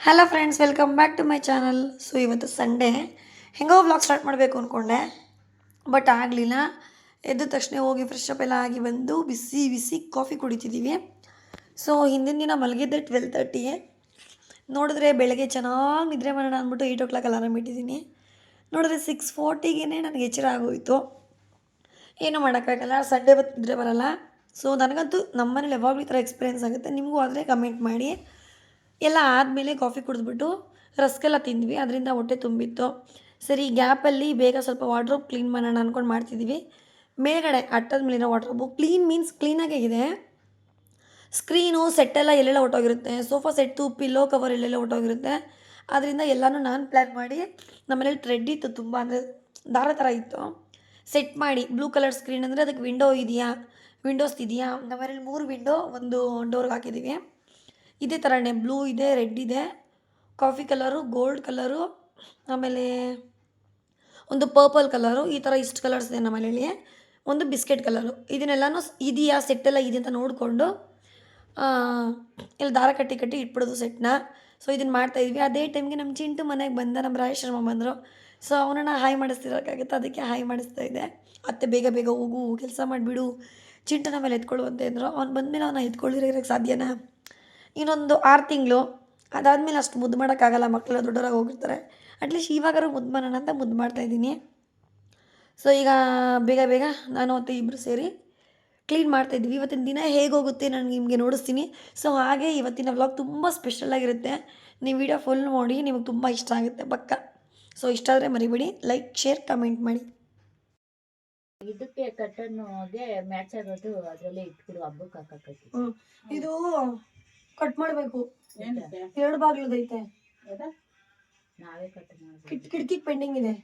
Hello friends welcome back to my channel so ಇವತ್ತು Sunday ಹೆಂಗೋ vlog start ಮಾಡಬೇಕು ಅಂದ್ಕೊಂಡೆ ಬಟ್ ಆಗಲಿಲ್ಲ. ಎದ್ದ ತಕ್ಷಣ ಹೋಗಿ ಫ್ರೆಶ್ ಅಪ್ ಎಲ್ಲ ಆಗಿ ಬಂದು ಬಿಸಿ ಬಿಸಿ ಕಾಫಿ ಕುಡಿತಿದ್ದೀವಿ ಸೊ ಹಿಂದಿನ ದಿನ ಮಲಗಿದ್ದೆ ಟ್ವೆಲ್ ತರ್ಟಿಗೆ ನೋಡಿದ್ರೆ ಬೆಳಗ್ಗೆ ಚೆನ್ನಾಗಿ ನಿದ್ರೆ ಮಾಡೋಣ ಅಂದ್ಬಿಟ್ಟು ಏಯ್ಟ್ ಓ ಕ್ಲಾಕ್ ಅಲಾರಾಮ್ ಇಟ್ಟಿದ್ದೀನಿ. ನೋಡಿದ್ರೆ ಸಿಕ್ಸ್ ಫೋರ್ಟಿಗೆ ನನಗೆ ಎಚ್ಚರ ಆಗೋಯಿತು. ಏನೂ ಮಾಡೋಕ್ಕಾಗಲ್ಲ. ಸಂಡೇ ಬತ್ತು ನಿದ್ರೆ ಬರೋಲ್ಲ. ಸೊ ನನಗಂತೂ ನಮ್ಮನೇಲಿ ಯಾವಾಗಲೂ ಈ ಥರ ಎಕ್ಸ್ಪೀರಿಯೆನ್ಸ್ ಆಗುತ್ತೆ. ನಿಮಗೂ ಆದರೆ ಕಮೆಂಟ್ ಮಾಡಿ. ಎಲ್ಲ ಆದಮೇಲೆ ಕಾಫಿ ಕುಡಿದ್ಬಿಟ್ಟು ರಸ್ಕೆಲ್ಲ ತಿಂದ್ವಿ, ಅದರಿಂದ ಹೊಟ್ಟೆ ತುಂಬಿತ್ತು. ಸರಿ ಗ್ಯಾಪಲ್ಲಿ ಬೇಗ ಸ್ವಲ್ಪ ವಾಡ್ರೋಬ್ ಕ್ಲೀನ್ ಮಾಡೋಣ ಅಂದ್ಕೊಂಡು ಮಾಡ್ತಿದ್ದೀವಿ ಮೇಲ್ಗಡೆ ಅಟ್ಟದ ಮೇಲಿರೋ ವಾಡ್ರೋಬು ಕ್ಲೀನ್ ಮೀನ್ಸ್ ಕ್ಲೀನಾಗೇ ಇದೆ. ಸ್ಕ್ರೀನು ಸೆಟ್ಟೆಲ್ಲ ಎಲ್ಲೆಲ್ಲ ಹೊಟ್ಟೋಗಿರುತ್ತೆ ಸೋಫಾ ಸೆಟ್ಟು ಪಿಲ್ಲೋ ಕವರ್ ಎಲ್ಲೆಲ್ಲ ಹೊಟ್ಟೋಗಿರುತ್ತೆ ಅದರಿಂದ ಎಲ್ಲನೂ ನಾನು ಪ್ಲ್ಯಾನ್ ಮಾಡಿ ನಮ್ಮನೇಲಿ ಥ್ರೆಡ್ ಇತ್ತು ತುಂಬ, ಅಂದರೆ ದಾರ ಥರ ಇತ್ತು. ಸೆಟ್ ಮಾಡಿ ಬ್ಲೂ ಕಲರ್ ಸ್ಕ್ರೀನ್ ಅಂದರೆ ಅದಕ್ಕೆ ವಿಂಡೋ ಇದೆಯಾ? ವಿಂಡೋಸ್ ಇದೆಯಾ? ನಮ್ಮನೇಲಿ ಮೂರು ವಿಂಡೋ ಒಂದು ಡೋರ್ಗೆ ಹಾಕಿದ್ದೀವಿ. ಇದೇ ಥರನೇ ಬ್ಲೂ ಇದೆ, ರೆಡ್ ಇದೆ, ಕಾಫಿ ಕಲರು, ಗೋಲ್ಡ್ ಕಲರು, ಆಮೇಲೆ ಒಂದು ಪರ್ಪಲ್ ಕಲರು, ಈ ಥರ ಇಷ್ಟು ಕಲರ್ಸ್ ಇದೆ ನಮ್ಮ ಮನೇಲಿ ಒಂದು ಬಿಸ್ಕೆಟ್ ಕಲರು. ಇದನ್ನೆಲ್ಲನೂ ಇದೆಯಾ ಸೆಟ್ಟೆಲ್ಲ ಇದೆ ಅಂತ ನೋಡಿಕೊಂಡು ಇಲ್ಲಿ ದಾರ ಕಟ್ಟಿ ಕಟ್ಟಿ ಇಟ್ಬಿಡೋದು ಸೆಟ್ನ ಸೊ ಇದನ್ನು ಮಾಡ್ತಾಯಿದ್ವಿ ಅದೇ ಟೈಮ್ಗೆ ನಮ್ಮ ಚಿಂಟು ಮನೆಗೆ ಬಂದ ನಮ್ಮ ರಾಯ ಶರ್ಮ ಬಂದರು. ಸೊ ಅವನನ್ನು ಹಾಯ್ ಮಾಡಿಸ್ತಿರೋಕ್ಕಾಗುತ್ತೆ? ಅದಕ್ಕೆ ಹಾಯ್ ಮಾಡಿಸ್ತಾ ಇದ್ದೆ. ಅತ್ತೆ, ಬೇಗ ಬೇಗ ಹೋಗು, ಕೆಲಸ ಮಾಡಿಬಿಡು. ಚಿಂಟನ ಮೇಲೆ ಎತ್ಕೊಳ್ಳುವಂತೆ ಅಂದರು. ಅವ್ನು ಬಂದಮೇಲೆ ಅವನ್ನ ಎತ್ಕೊಳ್ಳಿರೋ ಇರೋಕ್ಕೆ ಸಾಧ್ಯನಾ? ಇನ್ನೊಂದು ಆರು ತಿಂಗಳು ಅದಾದಮೇಲೆ ಅಷ್ಟು ಮುದ್ದು ಮಾಡೋಕ್ಕಾಗಲ್ಲ ಮಕ್ಕಳು ದೊಡ್ಡವರಾಗಿ ಹೋಗಿರ್ತಾರೆ. ಅಟ್ಲೀಸ್ಟ್ ಇವಾಗಾರು ಮುದ್ದು ಮಾಡೋಣ ಅಂತ ಮುದ್ದು ಮಾಡ್ತಾಯಿದ್ದೀನಿ ಸೊ ಈಗ ಬೇಗ ಬೇಗ ನಾನು ಮತ್ತು ಇಬ್ಬರು ಸೇರಿ ಕ್ಲೀನ್ ಮಾಡ್ತಾಯಿದ್ವಿ ಇವತ್ತಿನ ದಿನ ಹೇಗೆ ಹೋಗುತ್ತೆ ನಾನು ನಿಮಗೆ ನೋಡಿಸ್ತೀನಿ. ಸೊ ಹಾಗೆ ಇವತ್ತಿನ ವ್ಲಾಗ್ ತುಂಬ ಸ್ಪೆಷಲಾಗಿರುತ್ತೆ ನೀವು ವಿಡಿಯೋ ಫುಲ್ ನೋಡಿ ನಿಮಗೆ ತುಂಬ ಇಷ್ಟ ಆಗುತ್ತೆ ಪಕ್ಕ. ಸೊ ಇಷ್ಟ ಆದರೆ ಮರಿಬೇಡಿ. ಲೈಕ್ ಶೇರ್ ಕಮೆಂಟ್ ಮಾಡಿ. ಇದಕ್ಕೆ ಕಟ್ಟನ್ನು ಮ್ಯಾಚ್ ಆಗೋದು ಅದರಲ್ಲಿ ಇಟ್ಬಿಡು ಹಬ್ಬಕ್ಕೆ ಹಾಕಕ್ಕೆ ಇದು ಕಟ್ ಮಾಡಬೇಕು. ಎರಡು ಬಾಗಿಲದೈತೆ ನಾವೇ ಕಟ್ ಮಾಡ್ಬೇಕು. ಕಿಟಕಿ ಪೆಂಡಿಂಗ್ ಇದೆ.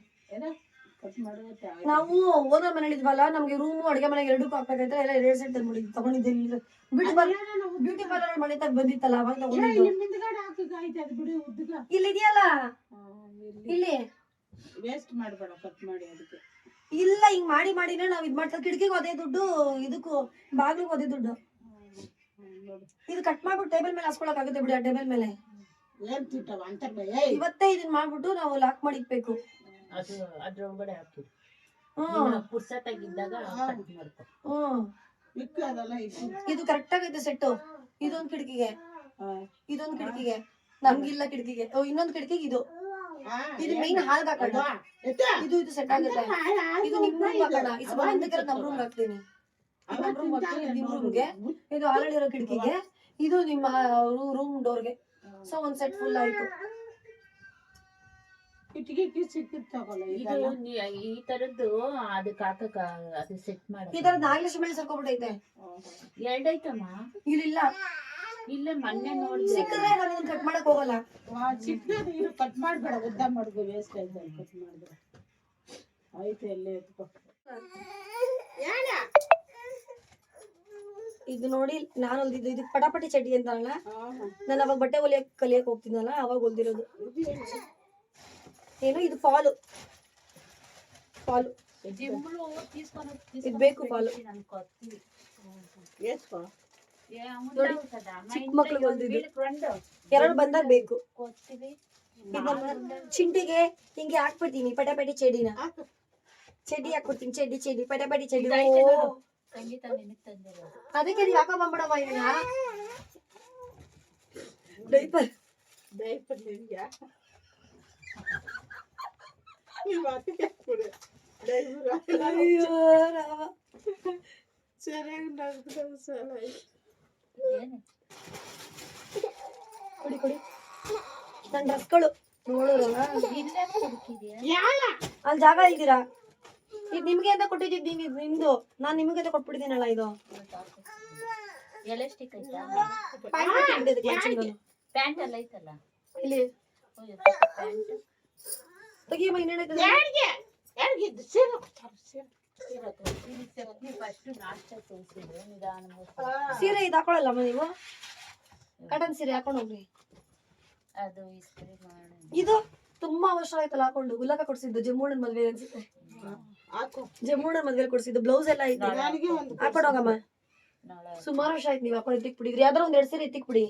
ನಾವು ಓನರ್ ಮನೆ ಇದ್ವಲ್ಲ ನಮ್ಗೆ ರೂಮು ಅಡುಗೆ ಮನೆಗೆ ಎರಡಕ್ಕೂ ಹಾಕ್ಬೇಕಾಯ್ತು ಎಲ್ಲ ಎರಡು ಸೆಟ್ ತಂದ್ಬಿಡಿ ತಗೊಂಡಿದ್ದೆ ಬ್ಯೂಟಿ ಪಾರ್ಲರ್ ಬ್ಯೂಟಿ ಪಾರ್ಲರ್ ಮನೆ ತಗ ಬಂದಿತ್ತಲ್ಲ ಅವಾಗ ಇಲ್ಲಿ ಇದೆಯಲ್ಲ ಇಲ್ಲಿ. ವೇಸ್ಟ್ ಮಾಡಬೇಡ ಕಟ್ ಮಾಡಿ ಅದಕ್ಕೆ ಇಲ್ಲ ಹಿಂಗ್ ಮಾಡಿ ಮಾಡಿನೇ ನಾವ್ ಇದ್ ಮಾಡ್ತಾ ಕಿಟಕಿಗೆ ಹೋದೇ ದುಡ್ಡು ಇದಕ್ಕೂ ಬಾಗ್ಲಿಗೆ ಒದೇ ದುಡ್ಡು. ಇದು ಕಟ್ ಮಾಡ್ಬಿಟ್ಟು ಟೇಬಲ್ ಮೇಲೆ ಹಾಸ್ಕೊಳಕ್ ಆಗುತ್ತೆ ಬಿಡಿ ಆ ಟೇಬಲ್ ಮೇಲೆ. ಏನ್ ತಿಂತಾವ ಅಂತ ಇವತ್ತೇ ಇದನ್ನ ಮಾಡ್ಬಿಟ್ಟು ನಾವು ಲಾಕ್ ಮಾಡಿ ಇಕ್ಬೇಕು ಅದು ಅದ್ರೊಳಗಡೆ ಹಾಕಿ. ಹ್ಮ್. ಪುರ್ಸತ್ತಾಗಿದ್ದಾಗ ಇದು ಕರೆಕ್ಟ್ ಆಗೈತೆ ಸೆಟ್ಟು ಇದೊಂದ್ ಕಿಟಕಿಗೆ. ಇದೊಂದ್ ಕಿಟಕಿಗೆ. ನಮ್ಗಿಲ್ಲ ಕಿಟಕಿಗೆ. ಓ ಇನ್ನೊಂದ್ ಕಿಟಕಿಗೆ ಇದು. ಇದು ಮೈನ್ ಹಾಲ್ಗೆ ಹಾಕೋಣ ಇದು ಇದು ಸೆಟ್ ಆಗುತ್ತೆ. ಇದು ನಿಮ್ ರೂಮ್ ಹಾಕೋಣ. ಇದು ನಮ್ ರೂಮ್ ಹಾಕ್ತೀನಿ. ರೂಮ್ಗೆ ಇದು ಆಲ್ರೆಡಿ ಕಿಟಕಿಗೆ. ಇದು ನಿಮ್ಮ ರೂಮ್ ಡೋರ್ಗೆ ಸೊ ಒಂದ್ ಸೆಟ್ ಫುಲ್ ಆಯ್ತು. ಕಿಟಕಿ ಈ ತರದ್ದು ಅದಕ್ಕೆ ಅದು ಸೆಟ್ ಮಾಡ ಈ ತರದ್ ನಾಗಲೇಶ ಮೇಲೆ ಸರ್ಕೊಬಿಟ್ಟೈತೆ. ಎರಡೈತಮ್ಮ? ಇಲ್ಲಿಲ್ಲ. ಇಲ್ಲ ಮೊನ್ನೆ ನೋಡಿ ಸಿಕ್ಕಿದ್ರೆ ನಾನು ಕಟ್ ಮಾಡಕ್ ಹೋಗಲ್ಲ. ಚಿಕ್ಕದು ಇದು ಕಟ್ ಮಾಡಬೇಡ ಉದ್ದ ಮಾಡ್ಕೊ ವೇಸ್ಟ್ ಆಯ್ತು ಕಟ್ ಮಾಡಿದ್ರೆ ಆಯ್ತು ಎಲ್ಲೇ ಎತ್ಕೊ ಇದು ನೋಡಿ ನಾನು ಹೊಲ್ದಿದ್ದು ಇದು ಪಟಾಪಟಿ ಚಡ್ಡಿ ಅಂತಾರಲ್ಲ ನಾನು ಅವಾಗ ಬಟ್ಟೆ ಹೊಲಿಯಕ್ ಕಲಿಯಕ್ ಹೋಗ್ತೀನಲ್ಲ ಅವಾಗ ಹೊಲ್ದಿರೋದು. ಏನು ಇದು ಫಾಲು ಫಾಲು ಇದು ಬೇಕು ಫಾಲು ನೋಡಿ, ಚಿಕ್ಕ ಮಕ್ಳು ಹೊಲ್ದಿದ್ದು. ಎರಡು ಬಂದಾಗ ಬೇಕು. ಚಿಂಟಿಗೆ ಹಿಂಗೆ ಹಾಕ್ಬಿಡ್ತೀನಿ ಪಟಾಪಟಿ ಚಡಿನ ಚಡಿ ಚಡ್ಡಿ ಹಾಕ್ಬಿಡ್ತೀನಿ ಚಡಿ ಚಡ್ಡಿ ಪಟಾಪಟಿ ಚಡ್ಡಿ. ಸಂಗೀತ ತಂದಿರೋದು ಅದಕ್ಕೆ ನೀವು ಹಾಕೋ ಬಂದ್ಬಿಡಮ್ಮ ಇದನ್ನ? ಡೈಪರ್. ಡೈಪರ್ ನಿನ್ಗೆ ನೀವು ಅದಕ್ಕೆ ಹಾಕ್ಬಿಡು ಡೈಪರ್ ಅಯ್ಯೋ ರಾಮ. ನಡ್ಕೊಂಡು ಸಲ ಏನು? ಕೊಡಿ ಕೊಡಿ. ನನ್ನ ಡ್ರೆಸ್ಗಳು ನೋಡೋರಲ್ಲ ಇಲ್ಲೇ ಹುಡುಕಿದ್ಯಾ ಯಾಳ? ಅಲ್ಲಿ ಜಾಗ ಇದ್ದೀರಾ? ಇದು ನಿಮ್ಗೆ ಅಂತ ಕೊಟ್ಟಿದ್ದೀನಿ ನಿಮ್ದು. ನಾನು ನಿಮ್ಗೆ ಅಂತ ಕೊಟ್ಬಿಟ್ಟಿದ್ದೀನಲ್ಲ ಇದು? ಸೀರೆ ಇದು ಹಾಕೊಳ್ಳಲ್ಲಮ್ಮ ನೀವು? ಕಟನ್ ಸೀರೆ ಹಾಕೊಂಡು ಹೋಗ್ರಿ. ಅದು ಇದು ತುಂಬಾ ವರ್ಷ ಆಯ್ತಲ್ಲ ಹಾಕೊಂಡು, ಗುಲಾಕ ಕೊಡ್ಸಿದ್ದು ಜಮ್ಮೂಡನ್ ಮದ್ವೆ ಅನ್ಸುತ್ತೆ. ಹಾಕು. ಮದ್ವೆಲ್ ಮದ್ವೆ ಕೊಡ್ಸಿದ್ದು ಬ್ಲೌಸ್ ಎಲ್ಲ ಐತಿ. ನನಗೆ ಒಂದು ಹಾಕೊಂಡು ಹೋಗಮ್ಮ ಸುಮಾರು ವರ್ಷ ಆಯ್ತು ನೀವು ಹಾಕೊಂಡು ಇತ್ತಿಕ್ ಬಿಡಿದ್ರಿ. ಯಾವ್ದಾರ ಒಂದ್ ಎರಡ್ ಸರಿ ಎತ್ತಿಕ್ ಬಿಡಿ.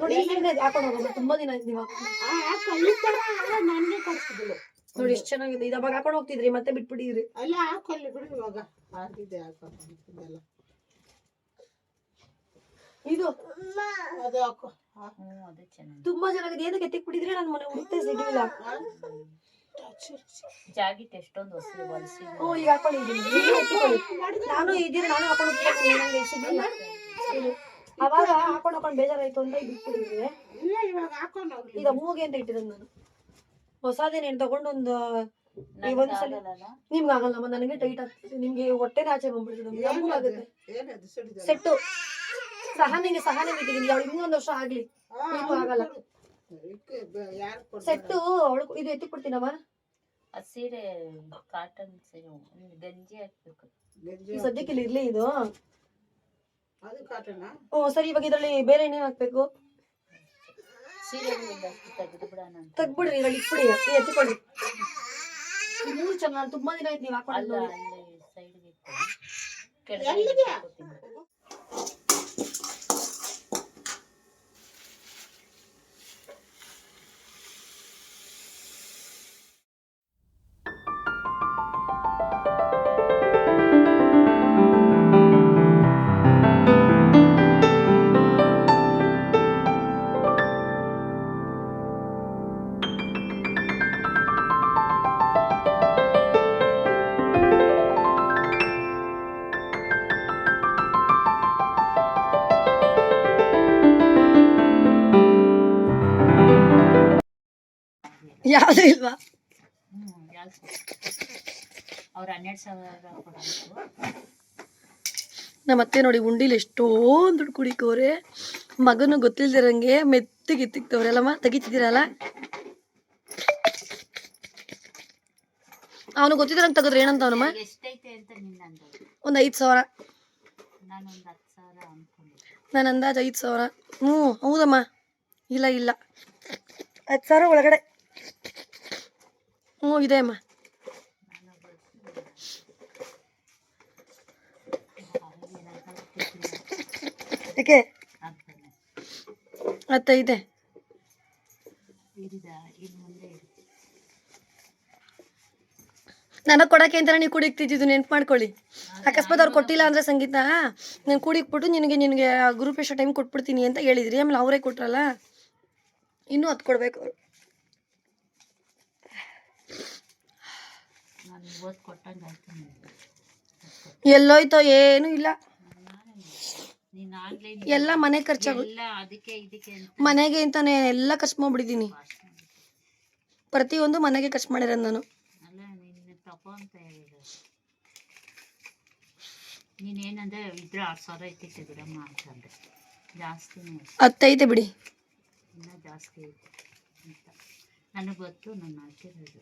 ನೋಡಿ ಈ ಸೀರೆ ಹಾಕೊಂಡು ಹೋಗಮ್ಮ ತುಂಬಾ ದಿನ ಆಯ್ತು ನೀವು ನೋಡಿ ಎಷ್ಟು ಚೆನ್ನಾಗಿದೆ. ಇದು ಅವಾಗ ಹಾಕೊಂಡು ಹೋಗ್ತಿದ್ರಿ ಮತ್ತೆ ಬಿಟ್ಬಿಟ್ಟಿದ್ರಿ. ಅಲ್ಲ ಹಾಕೊಳ್ಳಿ ಬಿಡಿ ಇವಾಗ. ಆಗಿದೆ ಇದು. ಅದು ಹಾಕೋ. ತುಂಬಾ ಚೆನ್ನಾಗಿದೆ. ಏನಕ್ಕೆ ಎತ್ತಿಕ್ ಬಿಡಿದ್ರೆ ನನ್ನ ಮನೆ ಉಡುತ್ತೆ ಸಿಗ್ಲಿಲ್ಲ. ಜಾಗಿಟ್ ಎಷ್ಟೊಂದು ಹೊಸ ಹೊಲ್ಸಿ ಹ್ಞೂ ಈಗ ಹಾಕೊಂಡಿದ್ದೀನಿ ಎತ್ತಿಕೊಳ್ಳಿ ನಾನು ಇದ್ದೀನಿ. ನಾನು ಹಾಕೊಂಡು ಹೋಗ್ತೀನಿ ನಂಗೆ ಸಿಗ್ಲಿಲ್ಲ. ಇದು. ಅವಾಗ ಹಾಕೊಂಡು ಹಾಕೊಂಡು ಬೇಜಾರಾಯ್ತು ಅಂತ ಇದು ಇಲ್ಲ ಇವಾಗ ಹಾಕೊಂಡು ಹೋಗ್ಲಿ ಈಗ ಮೂಗೆ ಅಂತ ಇಟ್ಟಿರೋದು ನಾನು? ಹೊಸದೇನೇನು ತಗೊಂಡು ಒಂದು ಈಗ ಒಂದ್ಸಲ ಆಗಲ್ಲ ನಿಮ್ಗೆ ಆಗಲ್ಲಮ್ಮ ನನಗೆ ಟೈಟ್ ಆಗ್ತದೆ. ನಿಮ್ಗೆ ಹೊಟ್ಟೆನೇ ಆಚೆ ಬಂದ್ಬಿಡ್ತದೆ ನಮಗೂ ಆಗುತ್ತೆ. ಏನದು? ಸುಡಿದ ಸೆಟ್ಟು ಸಹನಿಗೆ ಸಹನೆ ಬಿಟ್ಟಿದ್ದೀನಿ. ಅವ್ಳು ಇನ್ನೊಂದು ವರ್ಷ ಆಗ್ಲಿ. ನಿಮ್ಗೂ ಆಗಲ್ಲ. ಸೆಟ್ಟು ಅವಳು ಇದು ಎತ್ತಿ ಕೊಡ್ತೀನಮ್ಮ? ಆ ಸೀರೆ ಕಾಟನ್ ಸೀರೆ ಗಂಜಿ ಹಾಕ್ಬೇಕು. ಈ ಸದ್ಯಕ್ಕೆ ಇಲ್ಲಿ ಇರ್ಲಿ ಇದು? ಅದು ಕಾಟನ್ ಓ ಸರಿ ಇವಾಗ ಇದರಲ್ಲಿ ಬೇರೆ ಏನೇನು ಹಾಕ್ಬೇಕು? ಸೀರೆ ಒಂದಷ್ಟು ತೆಗೆದು ಬಿಡೋಣ ಅಂತ. ತೆಗ್ಬಿಡ್ರಿ ಇವಾಗ ಇಟ್ಬಿಡಿ ಈ ಮೂರು ಚೆನ್ನಾಗಿ ತುಂಬಾ ದಿನ ಆಯ್ತು ನೀವು ಹಾಕೊಂಡು ಸೈಡ್ಗೆ ಯಾವ್ದು ಇಲ್ವಾ? ಹ್ಞೂ ಯಾವ್ದು? ಅವ್ರು ಹನ್ನೆರಡು ಸಾವಿರ ಕೊಡಬೇಕು ನಮ್ಮ ಅತ್ತೆ ನೋಡಿ ಉಂಡಿಲಿ ಎಷ್ಟೊಂದು ದುಡ್ಡು ಕುಡಿಕೋರೆ. ಮಗನು ಗೊತ್ತಿಲ್ದಿರಂಗೆ ಮೆತ್ತಿಗೆ ಎತ್ತಿಕ್ತವ್ರೆ ಅಲ್ಲಮ್ಮ ತೆಗಿತಿದ್ದೀರಲ್ಲ? ಅವನು ಗೊತ್ತಿದ್ರಂಗೆ ತೆಗೆದ್ರೆ ಏನಂತ ಅವನಮ್ಮ? ಎಷ್ಟೈತೆ ಅಂತ ನಿನ್ನ ಅಂದಾಜು. ಒಂದು ಐದು ಸಾವಿರ. ನಾನೊಂದು ಹತ್ತು ಸಾವಿರ ಅನ್ಕೊಂಡಿದ್ದೆ. ನಾನು ಅಂದಾಜು ಐದು ಸಾವಿರ. ಹ್ಞೂ ಹೌದಮ್ಮ. ಇಲ್ಲ ಇಲ್ಲ. ಹತ್ತು ಸಾವಿರ ಒಳಗಡೆ. ಹ್ಞೂ ಇದೆ ಅಮ್ಮ. ಯಾಕೆ? ಅತ್ತ ಇದೆ. ನನಗೆ ಕೊಡೋಕೆ ಅಂತ ನೀವು ಕುಡಿಕ್ತಿದ್ದು ನೆನ್ಪು ಮಾಡ್ಕೊಳ್ಳಿ. ಅಕಸ್ಮಾತ್ ಅವ್ರು ಕೊಟ್ಟಿಲ್ಲ ಅಂದರೆ ಸಂಗೀತ ನಾನು ಕುಡಿಕ್ಬಿಟ್ಟು ನಿನಗೆ ನಿನಗೆ ಗ್ರೂಪ್ ಎಷ್ಟು ಟೈಮ್ ಕೊಟ್ಬಿಡ್ತೀನಿ ಅಂತ ಹೇಳಿದ್ರಿ. ಆಮೇಲೆ ಅವರೇ ಕೊಟ್ರಲ್ಲ? ಇನ್ನೂ ಹತ್ತು ಕೊಡ್ಬೇಕು ಅವ್ರು ನಾನು ಇವತ್ತು ಕೊಟ್ಟಂಗೆ ಆಯ್ತು ನಿನಗೆ ಎಲ್ಲೋಯ್ತೋ ಏನು ಇಲ್ಲ. ಎಲ್ಲ ಮನೆ ಖರ್ಚು ಮನೆಗೆ ಅಂತಾನೆ ಎಲ್ಲ ಖರ್ಚು ಮಾಡ್ಬಿಟ್ಟಿದ್ದೀನಿ. ಪ್ರತಿಯೊಂದು ಮನೆಗೆ ಖರ್ಚು ಮಾಡಿರೋದು ನಾನು. ಹತ್ತೈತೆ ಬಿಡಿ. ಜಾಸ್ತಿ ನನಗೆ ಗೊತ್ತು ನಾನು ಹಾಕಿರೋದು.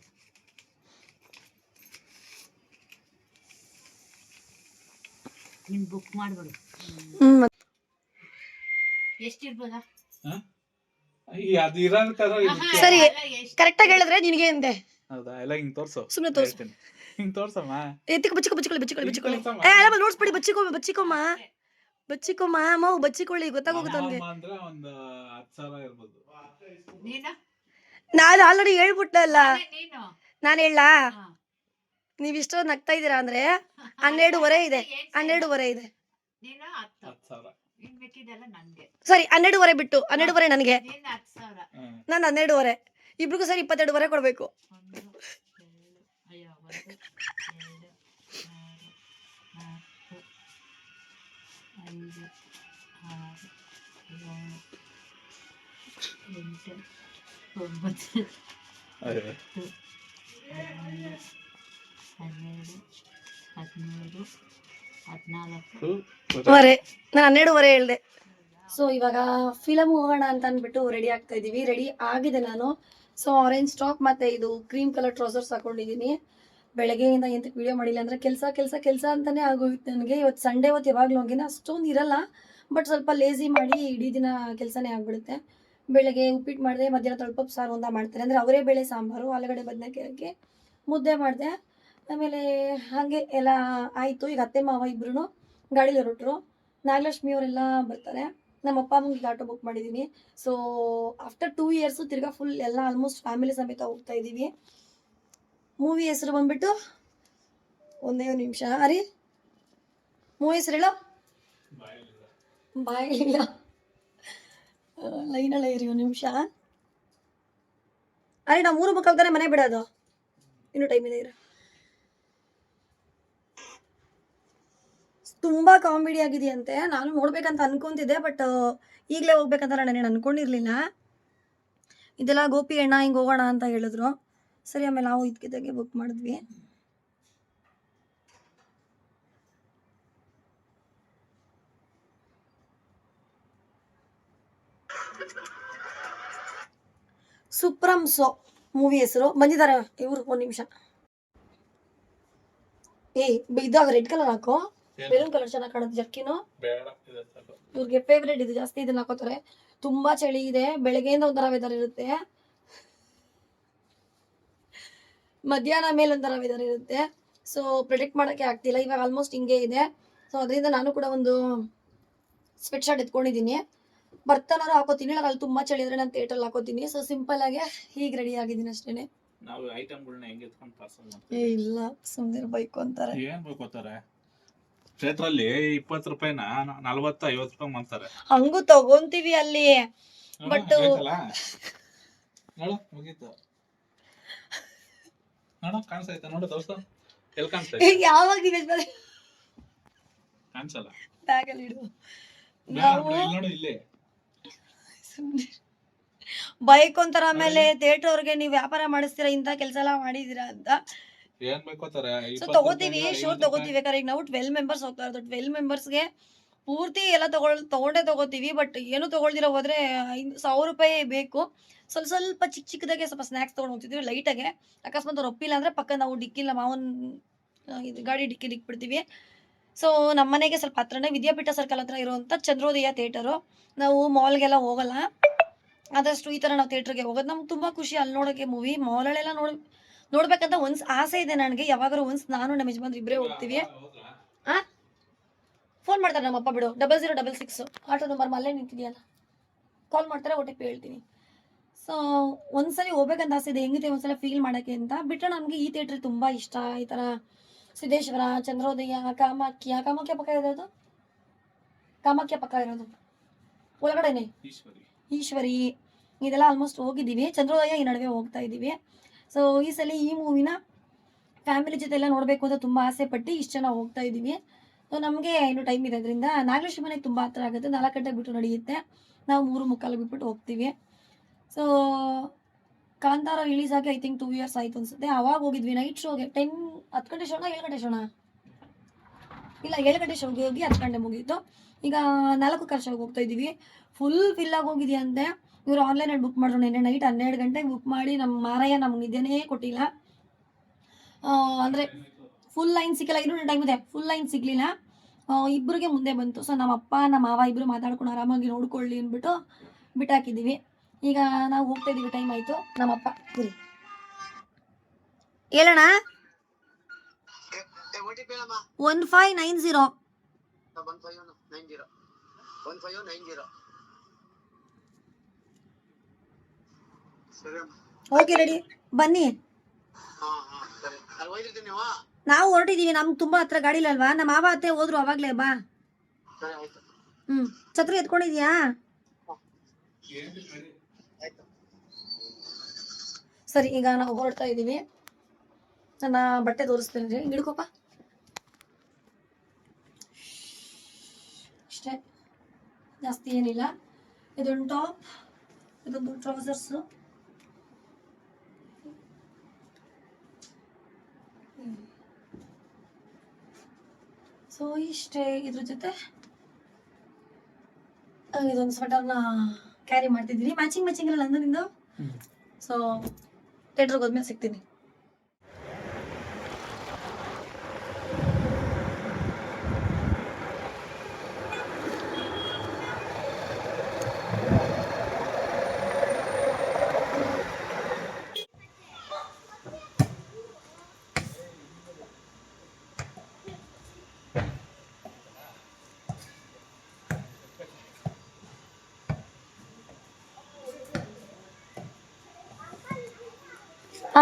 ನೀನು ಬುಕ್ ಮಾಡ್ಬಿಡು. ಹ್ಞೂ ಎಷ್ಟಿರ್ಬೋದಾ? ಈ ಅದು ಇರೋದ್ ತರ ಸರಿ. ಕರೆಕ್ಟಾಗಿ ಹೇಳಿದ್ರೆ ನಿನಗೆ ಅಂದೆ ಹೌದಾ? ಎಲ್ಲ ಹಿಂಗ್ ತೋರ್ಸು. ಸುಮ್ನೆ ತೋರ್ಸು. ಹೇಳ್ತೀನಿ. ಹಿಂಗ್ ತೋರ್ಸಮ್ಮ. ಎತ್ತಿಗೆ ಬಚ್ಚಿಕೊ ಬಚ್ಚಿಕೊಳ್ಳಿ ಬಚ್ಚಿಕೊಳ್ಳಿ ಬಚ್ಚಿಕೊಳ್ಳಿ ತೋರ್ಸಮ್ಮ. ಏ ಅಲ್ಲ ನೋಡ್ಸ್ಬಿಡಿ ಬಚ್ಚಿಕೊ ಬಚ್ಚಿಕೊಮ್ಮ. ಬಚ್ಚಿಕೊಮ್ಮ ಅಮ್ಮ ಬಚ್ಚಿಕೊಳ್ಳಿ ಗೊತ್ತಾಗೋಗುತ್ತೆ ಅವ್ನಿಗೆ ಅಮ್ಮ ಅಂದ್ರೆ ಒಂದು ಹತ್ತು ಸಾವಿರ ಇರ್ಬೋದು. ನೀನು? ನಾನು ಆಲ್ರೆಡಿ ಹೇಳ್ಬಿಟ್ಟಲ್ಲ ನೀನು? ನಾನು ಹೇಳಾ ಹಾ. ನೀವು ಇಷ್ಟೊಂದು ನಗ್ತಾ ಇದ್ದೀರಾ ಅಂದ್ರೆ ಹನ್ನೆರಡುವರೆ ಇದೆ? ಹನ್ನೆರಡುವರೆ ಇದೆ. ಸರಿ ಹನ್ನೆರಡುವರೆ ಬಿಟ್ಟು ಹನ್ನೆರಡುವರೆ ನನಗೆ. ನಾನು ಹನ್ನೆರಡುವರೆ. ಇಬ್ರಿಗೂ ಸರಿ ಇಪ್ಪತ್ತೆರಡುವರೆ ಕೊಡಬೇಕು. ಹನ್ನೆರಡು ಹದಿಮೂರು ಹದಿನಾಲ್ಕು. ವರೆ ನಾನು ಹನ್ನೆರಡುವರೆ ಹೇಳಿದೆ. ಸೊ ಇವಾಗ ಫಿಲಮ್ ಹೋಗೋಣ ಅಂತ ಅಂದ್ಬಿಟ್ಟು ರೆಡಿ ಆಗ್ತಾ ಇದ್ದೀವಿ ರೆಡಿ ಆಗಿದೆ ನಾನು. ಸೊ ಆರೆಂಜ್ ಸ್ಟಾಕ್ ಮತ್ತೆ ಇದು ಕ್ರೀಮ್ ಕಲರ್ ಟ್ರೌಸರ್ಸ್ ಹಾಕೊಂಡಿದ್ದೀನಿ. ಬೆಳಗ್ಗೆಯಿಂದ ಎಂತಕ್ಕೆ ವಿಡಿಯೋ ಮಾಡಿಲ್ಲ ಅಂದರೆ ಕೆಲಸ ಕೆಲಸ ಕೆಲಸ ಅಂತಲೇ ಆಗೋಯ್ತು ನನಗೆ. ಇವತ್ತು ಸಂಡೇ ಹೊತ್ತು ಯಾವಾಗಲೂ ಹೋಗಿನ? ಅಷ್ಟೊಂದು ಇರಲ್ಲ. ಬಟ್ ಸ್ವಲ್ಪ ಲೇಸಿ ಮಾಡಿ ಇಡೀ ದಿನ ಕೆಲಸನೇ ಆಗ್ಬಿಡುತ್ತೆ. ಬೆಳಗ್ಗೆ ಉಪ್ಪಿಟ್ಟು ಮಾಡಿದೆ ಮಧ್ಯಾಹ್ನ ತಳಪಪ್ಪು ಸಾರು ಅಂತ ಮಾಡ್ತಾರೆ. ಅಂದರೆ ಅವರೇ ಬೇಳೆ ಸಾಂಬಾರು ಆಲೂಗಡ್ಡೆ ಬದನೆಕಾಯಿ ಹಾಕಿ ಮುದ್ದೆ ಮಾಡಿದೆ. ಆಮೇಲೆ ಹಾಗೆ ಎಲ್ಲ ಆಯಿತು. ಈಗ ಅತ್ತೆ, ಮಾವ ಇಬ್ರು ಗಾಡೀಲಿ ಹೊರಟ್ರು. ನಾಗಲಕ್ಷ್ಮಿ ಅವರೆಲ್ಲ ಬರ್ತಾರೆ. ನಮ್ಮ ಅಪ್ಪ ಅಮ್ಮಂಗೆ ಆಟೋ ಬುಕ್ ಮಾಡಿದ್ದೀನಿ ಸೊ ಆಫ್ಟರ್ ಟೂ ಇಯರ್ಸು ತಿರ್ಗಾ ಫುಲ್ ಎಲ್ಲ ಆಲ್ಮೋಸ್ಟ್ ಫ್ಯಾಮಿಲಿ ಸಮೇತ ಹೋಗ್ತಾ ಇದ್ದೀವಿ. ಮೂವಿ ಹೆಸರು ಬಂದ್ಬಿಟ್ಟು ಒಂದೇ ಒಂದು ನಿಮಿಷ. ಅರಿ ಮೂವಿ ಹೆಸರು ಹೇಳೋ. ಬಾಯಿಲ್ಲ ಲೈನಲ್ಲ ಇರಿ ಒಂದು ನಿಮಿಷ. ಅರೆ ನಾವು ಮೂರು ಮುಕ್ಕಾಲ್ತಾನೆ ಮನೆ ಬಿಡೋದು. ಇನ್ನೂ ಟೈಮ್ ಇದೆ ಇರ. ತುಂಬಾ ಕಾಮಿಡಿ ಆಗಿದೆಯಂತೆ. ನಾನು ನೋಡ್ಬೇಕಂತ ಅನ್ಕೊಂತಿದ್ದೆ ಬಟ್ ಈಗಲೇ ಹೋಗ್ಬೇಕಂತ ನಾನು ಅನ್ಕೊಂಡಿರ್ಲಿಲ್ಲ. ಇದೆಲ್ಲ ಗೋಪಿ ಅಣ್ಣ ಹಿಂಗೆ ಹೋಗೋಣ ಅಂತ ಹೇಳಿದ್ರು. ಸರಿ, ಆಮೇಲೆ ನಾವು ಇದ್ಕಿದ್ದಾಗೆ ಬುಕ್ ಮಾಡಿದ್ವಿ. ಸುಪ್ರಮ್ ಸೋ ಮೂವಿ ಹೆಸರು. ಬಂದಿದ್ದಾರೆ ಇವರು, ಒಂದು ನಿಮಿಷ. ಏ ಇದಾಗ ರೆಡ್ ಕಲರ್ ಹಾಕೋ. ಮೆರೂನ್ ಕಲರ್ ಚೆನ್ನಾಗಿ ಕಾಣುತ್ತೆ ಜರ್ಕಿನು. ಇವ್ರಿಗೆ ಫೇವ್ರೇಟ್ ಇದು ಜಾಸ್ತಿ ಇದನ್ನ ಹಾಕೋತಾರೆ. ತುಂಬಾ ಚಳಿ ಇದೆ ಬೆಳಗ್ಗೆಯಿಂದ ಒಂಥರ ವೆದರ್ ಇರುತ್ತೆ. ಮಧ್ಯಾಹ್ನ ಮೇಲೆ ಒಂಥರ ವೆದರ್ ಇರುತ್ತೆ. ಸೊ ಪ್ರಿಡಿಕ್ಟ್ ಮಾಡೋಕ್ಕೆ ಆಗ್ತಿಲ್ಲ ಇವಾಗ ಆಲ್ಮೋಸ್ಟ್ ಹಿಂಗೆ ಇದೆ. ಸೊ ಅದರಿಂದ ನಾನು ಕೂಡ ಒಂದು ಸ್ವೆಟ್ ಶರ್ಟ್ ಎತ್ಕೊಂಡಿದ್ದೀನಿ. ಬರ್ತಾನಾರು ಹಾಕೋತೀನಿ ಇಲ್ಲ ಅಲ್ಲಿ ತುಂಬಾ ಚಳಿ ಇದ್ರೆ ನಾನು ಥಿಯೇಟರ್ ಹಾಕೋತೀನಿ. ಸೊ ಸಿಂಪಲ್ ಆಗಿ ಹೀಗೆ ರೆಡಿ ಆಗಿದ್ದೀನಿ ಅಷ್ಟೇನೆ. ಇಲ್ಲ ಸುಮ್ಮನೆ ಬೈಕ್ ಅಂತಾರೆ? ಥಿಯೇಟ್ರಲ್ಲಿ ಇಪ್ಪತ್ತು ರೂಪಾಯಿನ ನಲ್ವತ್ತು ಐವತ್ತು ರೂಪಾಯಿ ಮಾಡ್ತಾರೆ. ಹಂಗೂ ತಗೊಂತೀವಿ ಅಲ್ಲಿ. ಬಟ್? ನೋಡು ಮುಗೀತು. ನೋಡು ಕಾಣಿಸ್ತಾ ನೋಡು ದೋಸ್ತ. ಎಲ್ಲಿ ಕಾಣಿಸ್ತೈತೆ ಯಾವಾಗ ನೀವು ಕಾಣಿಸಲ್ಲ? ಬ್ಯಾಗಲ್ಲಿ ಇಡು. ನಾವು ನೋಡು ಇಲ್ಲಿ. ಬೈಕ್ ಒಂಥರ ಆಮೇಲೆ ಥಿಯೇಟರ್ ಅವ್ರಿಗೆ ನೀವು ವ್ಯಾಪಾರ ಮಾಡಿಸ್ತೀರಾ ಇಂಥ ಕೆಲಸ ಎಲ್ಲ ಮಾಡಿದೀರಾ ಅಂತ? ಏನ್ ಬೇಕೋತಾರೆ? ಸೊ ತಗೋತೀವಿ ಶೋರ್ ತಗೋತೀವಿ ಬೇಕಾದ್ರೆ ಈಗ ನಾವು ಟ್ವೆಲ್ ಮೆಂಬರ್ಸ್ ಹೋಗ್ತಾ ಇರೋದು. ಟ್ವೆಲ್ ಮೆಂಬರ್ಸ್ಗೆ ಪೂರ್ತಿ ಎಲ್ಲ ತಗೊಳ್ ತಗೊಂಡೇ ತಗೋತೀವಿ ಬಟ್ ಏನು ತಗೊಳ್ದಿರೋ ಹೋದ್ರೆ ಐದು ಸಾವಿರ ರೂಪಾಯಿ ಬೇಕು. ಸ್ವಲ್ಪ ಸ್ವಲ್ಪ ಚಿಕ್ಕ ಚಿಕ್ಕದಾಗೆ ಸ್ವಲ್ಪ ಸ್ನ್ಯಾಕ್ಸ್ ತೊಗೊಂಡು ಹೋಗ್ತಿದ್ವಿ ಲೈಟಾಗೆ ಅಕಸ್ಮಾತ್ ಅವ್ರು ಒಪ್ಪಿಲ್ಲ ಅಂದರೆ ಪಕ್ಕ ನಾವು ಡಿಕ್ಕಿಲ್ಲ ಮಾವನ್ ಇದು ಗಾಡಿ ಡಿಕ್ಕಿ ಇಕ್ಬಿಡ್ತೀವಿ ಸೊ ನಮ್ಮ ಮನೆಗೆ ಸ್ವಲ್ಪ ಹತ್ರನೇ ವಿದ್ಯಾಪೀಠ ಸರ್ಕಲ್ ಹತ್ರ ಇರುವಂಥ ಚಂದ್ರೋದಯ ಥಿಯೇಟರು ನಾವು ಮಾಲ್ಗೆಲ್ಲ ಹೋಗಲ್ಲ. ಆದಷ್ಟು ಈ ಥರ ನಾವು ಥಿಯೇಟ್ರಿಗೆ ಹೋಗೋದು. ನಮ್ಗೆ ತುಂಬ ಖುಷಿ ಅಲ್ಲಿ ನೋಡೋಕ್ಕೆ ಮೂವಿ ಮಾಲಲ್ಲೆಲ್ಲ ನೋಡ್ ನೋಡ್ಬೇಕಂತ ಒಂದ್ಸ್ ಆಸೆ ಇದೆ ನನಗೆ. ಯಾವಾಗಾರು ಒಂದ್ಸ್ ನಾನು ನಮ್ಮ ಯಜಮಾನ್ರು ಇಬ್ಬರೇ ಹೋಗ್ತೀವಿ. ಫೋನ್ ಮಾಡ್ತಾರೆ ನಮ್ಮಪ್ಪ ಬಿಡು. Double zero double six auto number ಮಲ್ಲೇ ನಿಂತಿದೆಯಲ್ಲ. ಕಾಲ್ ಮಾಡ್ತಾರೆ ಒ ಟಿ ಪಿ ಹೇಳ್ತೀನಿ. ಸೊ ಒಂದ್ಸಲಿ ಹೋಗ್ಬೇಕಂತ ಆಸೆ ಇದೆ. ಹೆಂಗಿದೆ ಒಂದ್ಸಲ ಫೀಲ್ ಮಾಡೋಕ್ಕೆ ಅಂತ. ಬಿಟ್ಟರೆ ನಮ್ಗೆ ಈ ಥಿಯೇಟ್ರ್ ತುಂಬ ಇಷ್ಟ. ಈ ಥರ ಸಿದ್ದೇಶ್ವರ ಚಂದ್ರೋದಯ ಕಾಮಾಖ್ಯ. ಕಾಮಾಖ್ಯ ಪಕ್ಕ ಇರೋದು? ಕಾಮಾಖ್ಯ ಪಕ್ಕ ಇರೋದು. ಒಳಗಡೆನೆ? ಈಶ್ವರಿ. ಈಶ್ವರಿ. ಇದೆಲ್ಲ ಆಲ್ಮೋಸ್ಟ್ ಹೋಗಿದ್ದೀವಿ. ಚಂದ್ರೋದಯ ಈ ನಡುವೆ ಹೋಗ್ತಾ ಇದ್ದೀವಿ. ಸೊ ಈ ಸಲ ಈ ಮೂವಿನ ಫ್ಯಾಮಿಲಿ ಜೊತೆ ಎಲ್ಲ ನೋಡಬೇಕು ಅಂತ ತುಂಬ ಆಸೆ ಪಟ್ಟು ಇಷ್ಟು ಜನ ಹೋಗ್ತಾ ಇದ್ದೀವಿ. ಸೊ ನಮಗೆ ಏನು ಟೈಮ್ ಇದೆ ಅದರಿಂದ ನಾಗಲಕ್ಷ್ಮಿ ಮನೆಗೆ ತುಂಬ ಹತ್ರ ಆಗುತ್ತೆ. ನಾಲ್ಕು ಗಂಟೆ ಬಿಟ್ಟು ನಡೆಯುತ್ತೆ. ನಾವು ಮೂರು ಮುಕ್ಕಾಲು ಬಿಟ್ಬಿಟ್ಟು ಹೋಗ್ತೀವಿ. ಸೊ ಕಾಂತಾರ ರಿಲೀಸ್ ಆಗಿ ಐ ಥಿಂಕ್ ಟೂ ಇಯರ್ಸ್ ಆಯ್ತು ಅನ್ಸುತ್ತೆ. ಅವಾಗ ಹೋಗಿದ್ವಿ. ನೈಟ್ ಶೋಗೆ ಟೆನ್ ಹತ್ತು ಗಂಟೆ ಶೋಣ ಏಳು ಗಂಟೆ ಶೋಣ ಇಲ್ಲ, ಏಳು ಗಂಟೆ ಶೋಗೆ ಹೋಗಿ ಹತ್ತು ಗಂಟೆ ಮುಗೀತು ಈಗ ನಾಲ್ಕು ಕಾಲು ಹೋಗ್ತಾ ಇದ್ದೀವಿ. ಫುಲ್ ಫಿಲ್ ಆಗಿ ಹೋಗಿದೆಯಂತೆ ಇವರು ಆನ್ಲೈನಲ್ಲಿ ಬುಕ್ ಮಾಡಿದ್ರು ನಿನ್ನೆ ನೈಟ್ ಹನ್ನೆರಡು ಗಂಟೆಗೆ ಬುಕ್ ಮಾಡಿ ನಮ್ಮ ಮಾರಯ್ಯ ನಮ್ಗೆ ನಿದ್ದೆನೇ ಕೊಟ್ಟಿಲ್ಲ. ಅಂದರೆ ಫುಲ್ ಲೈನ್ ಸಿಕ್ಕಿಲ್ಲ ಇನ್ನೂ ಟೈಮ್ ಇದೆ. ಫುಲ್ ಲೈನ್ ಸಿಗ್ಲಿಲ್ಲ. ಇಬ್ಬರಿಗೆ ಇಬ್ರಿಗೆ ಮುಂದೆ ಬಂತು. ಸೊ ನಮ್ಮ ಅಪ್ಪ ನಮ್ಮ ಮಾವ ಇಬ್ರು ಮಾತಾಡ್ಕೊಂಡು ಆರಾಮಾಗಿ ನೋಡ್ಕೊಳ್ಳಿ ಅಂದ್ಬಿಟ್ಟು ಬಿಟ್ಟಾಕಿದ್ದೀವಿ. ಈಗ ನಾವು ಹೋಗ್ತಾ ಇದ್ದೀವಿ ಟೈಮ್ ಆಯ್ತು. ನಮ್ಮ ಅಪ್ಪ ಹೇಳೋಣ one five nine zero one five nine zero one five nine zero ಸರಿ ಅಮ್ಮ ಓಕೆ ರೆಡಿ ಬನ್ನಿ. ನೀವು ಹೊರಟಿದೀವಿ ನಮ್ಗೆ ತುಂಬಾ ಹತ್ರ ಗಾಡಿ ಇಲ್ಲಲ್ವಾ ನಮ್ಮ ಮಾವ ಅತ್ತೆ ಹೋದ್ರು ಅವಾಗ್ಲೇ, ಬಾ. ಹ್ಮ್. ಛತ್ರಿ ಎತ್ಕೊಂಡಿದ್ಯಾ? ಸರಿ, ಈಗ ನಾವು ಹೊರಡ್ತಾ ಇದ್ದೀವಿ. ನನ್ನ ಬಟ್ಟೆ ತೋರಿಸ್ತೇನೆ ರೀ. ಹಿಡ್ಕೋಪ ಅಷ್ಟೇ ಜಾಸ್ತಿ ಏನಿಲ್ಲ. ಇದೊಂದು ಟಾಪ್, ಇದೊಂದು ಟ್ರೌಸರ್ಸು. ಸೊ ಇಷ್ಟೇ ಇದ್ರ ಜೊತೆ ಇದೊಂದು ಸ್ವೆಟರ್ನ ಕ್ಯಾರಿ ಮಾಡ್ತಿದ್ದೀನಿ. ಮ್ಯಾಚಿಂಗ್ ಮ್ಯಾಚಿಂಗ್ ಇರಲ್ಲ ನಿಂದು? ಸೊ ಥಿಯೇಟ್ರಿಗೆ ಹೋದ್ಮೇಲೆ ಸಿಗ್ತೀನಿ.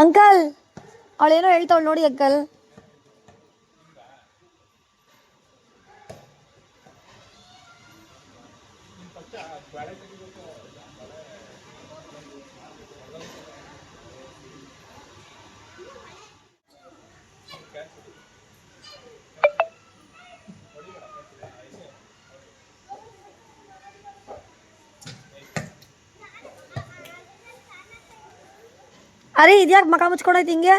ಅಂಕಲ್ ಅವಳೇನೋ ಹೇಳ್ತಾವಳು ನೋಡಿ ಅಂಕಲ್. ಅರೆ, ಇದ್ಯಾಕೆ ಮಕ ಮುಚ್ಕೊಂಡೈತಿ ಹಿಂಗೆ?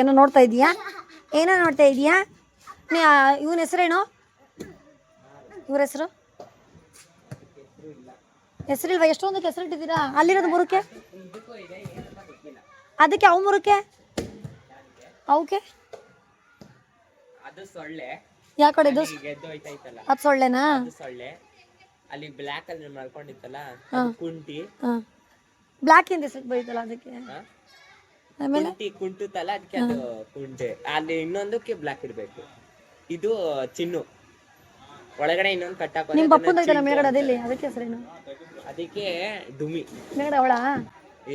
ಏನೋ ನೋಡ್ತಾ ಇದೀಯಾ ಏನೋ ನೋಡ್ತಾ ಇದೀಯಾ ನೀ ಇವನ ಹೆಸರೇನು? ಇವ್ರ ಹೆಸರು? ಹೆಸರಿಲ್ವಾ? ಎಷ್ಟೊಂದಕ್ಕೆ ಹೆಸರಿಟ್ಟಿದ್ದೀರಾ? ಅಲ್ಲಿರೋದು ಮುರುಕೆ? ಅದಕ್ಕೆ ಅವು ಮುರುಕೆ? ಅವಕ್ಕೆ? ಅದು ಸೊಳ್ಳೆ. ಯಾವ ಕಡೆದು ಈಗ ಎದ್ದು ಹೋಯ್ತೈತಲ್ಲ ಅದು ಸೊಳ್ಳೆನಾ? ಅದು ಸೊಳ್ಳೆ. ಅಲ್ಲಿ ಬ್ಲಾಕ್ ಅಲ್ಲಿ ಮಲ್ಕೊಂಡಿತ್ತಲ್ಲ ಅದು ಕುಂಟಿ. ಹಾಂ. ಬ್ಲ್ಯಾಕ್ ಇಂದ ಹೆಸರು ಬೈತಲ್ಲ ಅದಕ್ಕೆ? ಹಾ? ಆಮೇಲೆ? ಕುಂಟಿ ಕುಂಟುತ್ತಲ್ಲ ಅದಕ್ಕೆ ಅದು ಕುಂಟೆ. ಅಲ್ಲಿ ಇನ್ನೊಂದಕ್ಕೆ ಬ್ಲಾಕ್ ಇರಬೇಕು ಇದು ಚಿನ್ನು. ಒಳಗಡೆ ಇನ್ನೊಂದು ಕಟ್ಟಾಕ ನಿಮ್ ಪಪ್ಪಂದ ಐತಲ್ಲ ಮೇಲ್ಗಡೆ ಅದಿಲ್ಲಿ? ಅದಕ್ಕೆ ಹೆಸರೇನು? ಅದಕ್ಕೆ ಡುಮಿ. ಮೇಲ್ಗಡೆ ಅವಳ?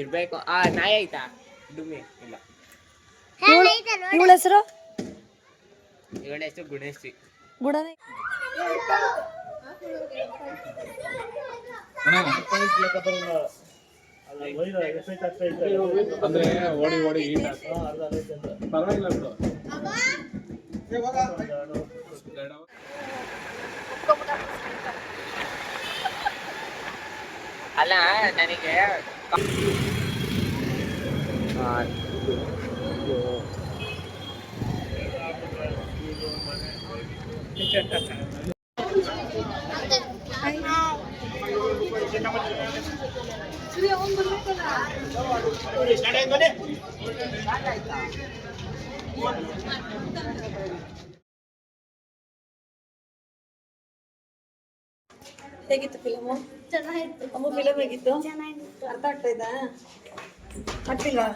ಇರ್ಬೇಕು. ಆ ನಾಯಿ ಆಯ್ತಾ? ಡುಮಿ. ಇಲ್ಲ. ಇವಳ ಹೆಸರು? ಹೆಸರು ಗುಣೇಶ್ರೀ ಗುಡನೆ ಅಂದ್ರೆ ಓಡಿ ಓಡಿ ಈಟ್. ಪರವಾಗಿಲ್ಲ ಬಿಡು. ಅಲ್ಲ ನನಗೆ ಹೇಗಿತ್ತು ಫಿಲಮು ಅಮ್ಮ ಫಿಲಮ್ ಹೇಗಿತ್ತು? ಅರ್ಥ ಆಗ್ತಾ ಇದ್ದಾ ಆಗ್ತಿಲ್ವಾ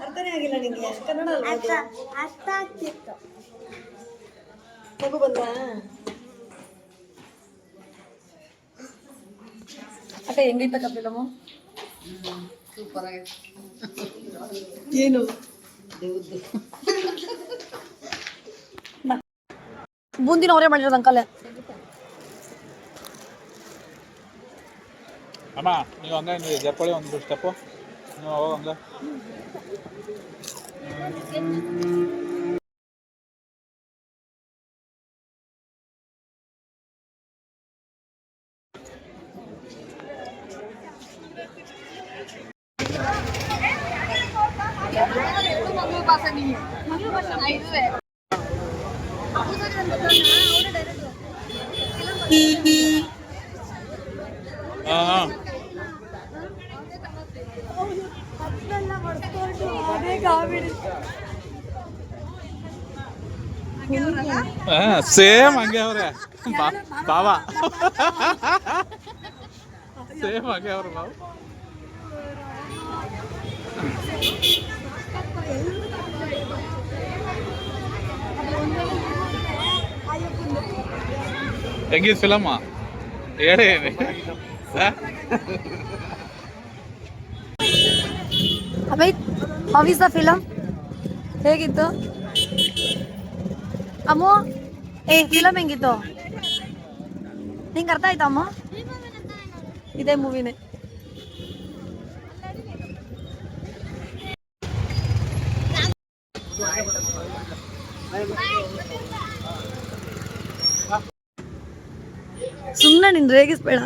ಅರ್ಥನೇ ಆಗಿಲ್ಲ ನಿಮಗೆ ಕನ್ನಡ ಅಲ್ವಾ ಅದು? ಅರ್ಥ ಆಗ್ತಿತ್ತು. ಮಗು ಬಂದ. ಅಕ್ಕ ಹೆಂಗಿತ್ತಕ್ಕ ಫಿಲಮು ಏನು? ಬಾ. ಬೂಂದಿನ ಅವರೇ ಮಾಡಿರೋದು ಅಂಕಲ್. ಅಮ್ಮ ನೀವು ಹಂಗೆ ನೀವು ಜರ್ಕೊಳ್ಳಿ ಒಂದು ಸ್ಟೆಪ್ಪು ನೀವು ಹೋಗೋ ಸೇಮ್ ಹಂಗೆ ಅವ್ರೆ. ಬಾ ಬಾವ. ಸೇಮ್ ಹಾಗೆ ಅವ್ರು ನಾವು. ಹೆಂಗಿದ್ ಫಿಲಮ್ಮ? ಹೇಳಿ. Amit how is the film ಹೇಗಿತ್ತು? ಅಮ್ಮ, ಏ ಫಿಲಮ್ ಹೆಂಗಿತ್ತು? ನಿಂಗೆ ಅರ್ಥ ಆಯ್ತಾ ಅಮ್ಮ? ಇದೇ ಮೂವಿನೇ. ಸುಮ್ಮನೆ ನಿನ್ ರೇಗಿಸ್ಬೇಡ.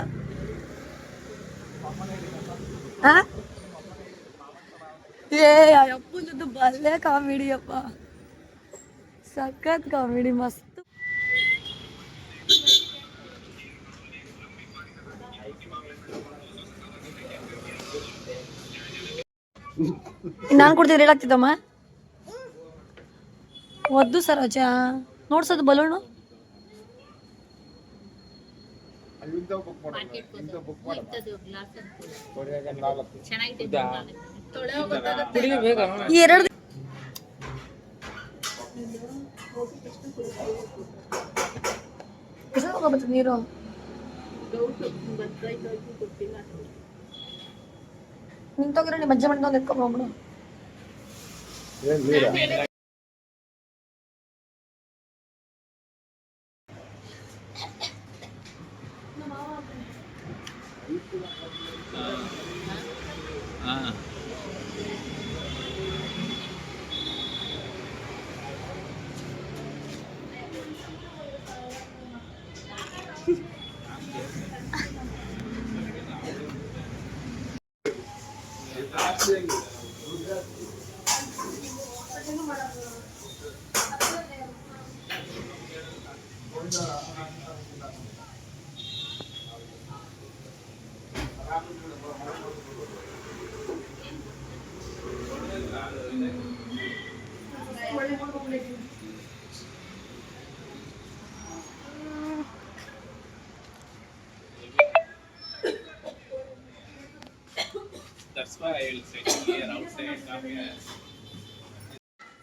ಏ ಅಪ್ಪನದು ಬಲ್ಲೆ ಕಾಮಿಡಿ ಅಪ್ಪ. ಸಖತ್ ಕಾಮಿಡಿ ಮಸ್ತ್. ನಾನು ಕೊಡ್ತಿದ್ರೆ ಹೇಳಾಗ್ತಿದ್ದಮ್ಮ ಒದ್ದು ಸರೋಜ. ನೋಡ್ಸೋದು ಬಲೂನು? ಎರಡು ನೀರು? ನಿಂತೋಗಿರೋ ನಿಮ್ಮ ಅಜ್ಜ ಮನೆಯಿಂದ ಒಂದು ಎತ್ಕೊಂಡು ಹೋಗ್ಬಿಡು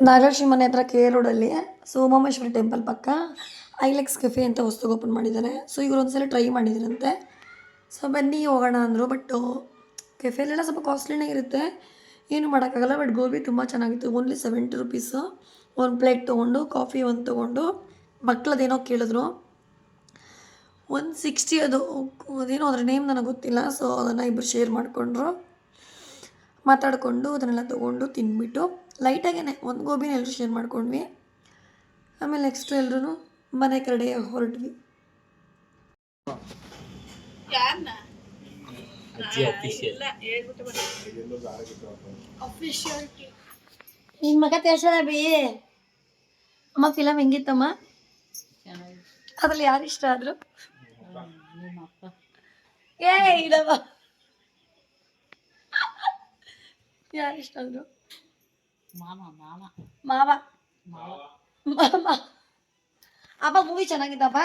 ನಾಗಲಕ್ಷ್ಮಿ ಮನೆ ಹತ್ರ ಕೆ ರೋಡಲ್ಲಿ ಸೋಮಮೇಶ್ವರಿ ಟೆಂಪಲ್ ಪಕ್ಕ ಐಲೆಕ್ಸ್ ಕೆಫೆ ಅಂತ ಹೊಸ್ದಾಗಿ ಓಪನ್ ಮಾಡಿದ್ದಾರೆ. ಸೊ ಇವರು ಒಂದ್ಸಲ ಟ್ರೈ ಮಾಡಿದ್ರಂತೆ ಸೊ ಬನ್ನಿ ಹೋಗೋಣ ಅಂದರು ಬಟ್ ಕೆಫೆಲೆಲ್ಲ ಸ್ವಲ್ಪ ಕಾಸ್ಟ್ಲಿನೇ ಇರುತ್ತೆ. ಏನು ಮಾಡೋಕ್ಕಾಗಲ್ಲ ಬಟ್ ಗೋಬಿ ತುಂಬ ಚೆನ್ನಾಗಿತ್ತು. ಓನ್ಲಿ ಸೆವೆಂಟಿ ರುಪೀಸು ಒಂದು ಪ್ಲೇಟ್ ತೊಗೊಂಡು ಕಾಫಿ ಒಂದು ತೊಗೊಂಡು ಮಕ್ಳದ್ದೇನೋ ಕೇಳಿದ್ರು. ಒಂದು ಸಿಕ್ಸ್ಟಿ ಅದು, ಅದೇನೋ ಅದರ ನೇಮ್ ನನಗೆ ಗೊತ್ತಿಲ್ಲ. ಸೊ ಅದನ್ನು ಇಬ್ಬರು ಶೇರ್ ಮಾಡಿಕೊಂಡ್ರು. ಮಾತಾಡಿಕೊಂಡು ಅದನ್ನೆಲ್ಲ ತೊಗೊಂಡು ತಿಂದ್ಬಿಟ್ಟು ಲೈಟಾಗೇ ಒಂದು ಗೋಬಿನ ಎಲ್ಲರೂ ಶೇರ್ ಮಾಡ್ಕೊಂಡ್ವಿ. ಆಮೇಲೆ ನೆಕ್ಸ್ಟ್ ಎಲ್ಲರೂ ಮನೆ ಕಡೆ ಹೊರಟ್ವಿ. ನಿನ್ನ ಮಗ ತೇರ್ಸದ ಬಿ? ಅಮ್ಮ ಫಿಲಮ್ ಹೆಂಗಿತ್ತಮ್ಮ? ಅದ್ರಲ್ಲಿ ಯಾರು ಇಷ್ಟ ಆದ್ರು? ನಿಮ್ಮ ಅಪ್ಪ. ಏ ಇಡವ ಯಾರು ಇಷ್ಟ ಆದರು ಮಾಮ ಮಾಮ ಮಾವ. ಮಾವ ಮಾಮ ಅಪ್ಪ ಮೂವಿ. ಚೆನ್ನಾಗಿದ್ದಪ್ಪ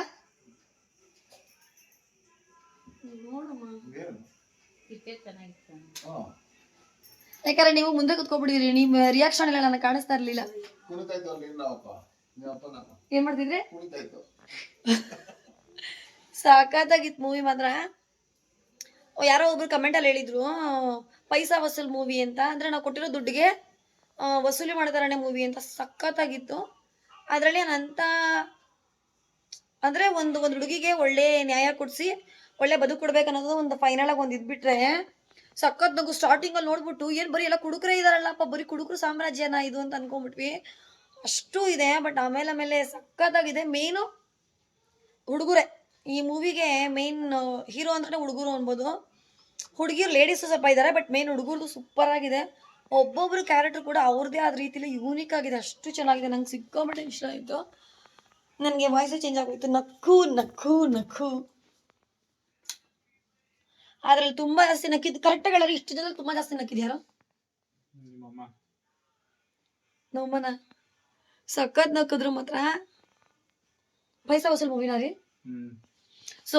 ನೋಡಮ್ಮ ಯಾಕಂದ್ರೆ ನೀವು ಮುಂದೆ ಕುತ್ಕೊಬಿಟ್ಟಿದ್ರಿ ನಿಮ್ ರಿಯಾಕ್ಷನ್ ಎಲ್ಲ ನನಗೆ ಕಾಣಿಸ್ತಾ ಇರ್ಲಿಲ್ಲ. ಏನ್ ಮಾಡ್ತಿದ್ರಿ? ಸಾಕಾಗಿತ್ತು ಮೂವಿ ಮಾತ್ರ. ಓ, ಯಾರೋ ಒಬ್ರು ಕಮೆಂಟಲ್ಲಿ ಹೇಳಿದ್ರು ಪೈಸಾ ವಸೂಲ್ ಮೂವಿ ಅಂತ. ಅಂದರೆ ನಾವು ಕೊಟ್ಟಿರೋ ದುಡ್ಡಿಗೆ ವಸೂಲಿ ಮಾಡ್ತಾರನೆ ಮೂವಿ ಅಂತ ಸಖತ್ತಾಗಿತ್ತು. ಅದರಲ್ಲಿ ಅಂತ, ಅಂದರೆ ಒಂದು ಒಂದು ಹುಡುಗಿಗೆ ಒಳ್ಳೆ ನ್ಯಾಯ ಕೊಡಿಸಿ, ಒಳ್ಳೆ ಬದುಕು ಕೊಡ್ಬೇಕು ಅನ್ನೋದು ಒಂದು ಫೈನಲ್ ಆಗಿ ಒಂದು ಇದ್ಬಿಟ್ರೆ, ಸಖತ್ ನಾವು ಸ್ಟಾರ್ಟಿಂಗಲ್ಲಿ ನೋಡ್ಬಿಟ್ಟು ಏನು ಬರೀ ಎಲ್ಲ ಕುಡುಕರೇ ಇದಾರಲ್ಲಪ್ಪ, ಬರೀ ಕುಡುಕರು ಸಾಮ್ರಾಜ್ಯನ ಇದು ಅಂತ ಅನ್ಕೊಂಡ್ಬಿಟ್ವಿ ಅಷ್ಟು ಇದೆ ಬಟ್ ಆಮೇಲೆ ಆಮೇಲೆ ಸಖತ್ತಾಗಿದೆ. ಮೇನು ಹುಡುಗರೇ. ಈ ಮೂವಿಗೆ ಮೇನ್ ಹೀರೋ ಅಂದ್ರೆ ಹುಡುಗರು ಅನ್ಬೋದು. ಹುಡುಗಿರು ಲೇಡೀಸು ಸ್ವಲ್ಪ ಇದ್ದಾರೆ ಬಟ್ ಮೇನ್ ಹುಡುಗರು ಸೂಪರ್ ಆಗಿದೆ. ಒಬ್ಬೊಬ್ರು ಕ್ಯಾರೆಕ್ಟರ್ ಕೂಡ ಅವ್ರದೇ ಆದ ರೀತಿಲಿ ಯೂನಿಕ್ ಆಗಿದೆ. ಅಷ್ಟು ಚೆನ್ನಾಗಿದೆ. ನಂಗೆ ಸಿಕ್ಕಾಪಟ್ಟೆ ಇಷ್ಟ ಆಯಿತು. ನನಗೆ ವಾಯ್ಸು ಚೇಂಜ್ ಆಗೋಯ್ತು. ನಕ್ಕು ನಕ್ಕು ನಕ್ಕು. ಅದ್ರಲ್ಲಿ ತುಂಬಾ ಜಾಸ್ತಿ ನಕ್ಕಿದ್ದು ಕರೆಕ್ಟಾಗಿ ಹೇಳೋರು ಇಷ್ಟು ಜನದಲ್ಲಿ ತುಂಬಾ ಜಾಸ್ತಿ ನಕ್ಕಿದ್ಯಾರ ನಮ್ಮನ. ಸಖತ್ ನಕ್ಕಿದ್ರು ಮಾತ್ರ. ಪೈಸಾ ವಸೂಲ್ ಮೂವಿನ ರೀ? ಸೊ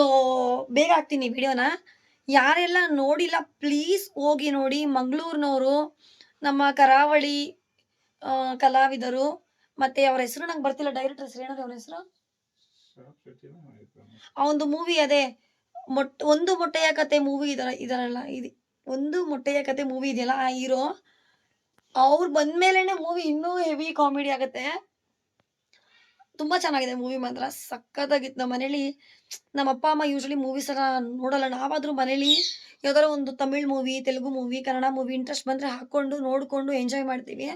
ಬೇಗ ಹಾಕ್ತೀನಿ ವಿಡಿಯೋನ ಯಾರೆಲ್ಲ ನೋಡಿಲ್ಲ ಪ್ಲೀಸ್ ಹೋಗಿ ನೋಡಿ. ಮಂಗಳೂರಿನವರು, ನಮ್ಮ ಕರಾವಳಿ ಕಲಾವಿದರು ಮತ್ತೆ ಅವ್ರ ಹೆಸರು ನಂಗೆ ಬರ್ತಿಲ್ಲ ಡೈರೆಕ್ಟರ್ ಹೆಸರು. ಏನಾದ್ರು ಅವ್ರ ಹೆಸರು? ಆ ಒಂದು ಮೂವಿ ಅದೇ. ಮೊಟ್, ಒಂದು ಮೊಟ್ಟೆಯ ಕತೆ ಮೂವಿ ಇದರ, ಇದರಲ್ಲ, ಇದು ಒಂದು ಮೊಟ್ಟೆಯ ಕತೆ ಮೂವಿ ಇದೆಯಲ್ಲ, ಆ ಹೀರೋ, ಅವ್ರು ಬಂದ್ಮೇಲೆನೆ ಮೂವಿ ಇನ್ನೂ ಹೆವಿ ಕಾಮಿಡಿ ಆಗುತ್ತೆ. ತುಂಬ ಚೆನ್ನಾಗಿದೆ ಮೂವಿ ಮಾತ್ರ. ಸಖತ್ತಾಗಿತ್ತು. ನಮ್ಮ ಮನೇಲಿ ನಮ್ಮ ಅಪ್ಪ, ಅಮ್ಮ ಯೂಶ್ವಲಿ ಮೂವೀಸ್ ಎಲ್ಲ ನೋಡಲ್ಲ. ನಾವಾದರೂ ಮನೇಲಿ ಯಾವ್ದಾದ್ರು ಒಂದು Tamil movie Telugu movie Kannada movie interest ಬಂದರೆ ಹಾಕ್ಕೊಂಡು, ನೋಡಿಕೊಂಡು ಎಂಜಾಯ್ ಮಾಡ್ತೀವಿ.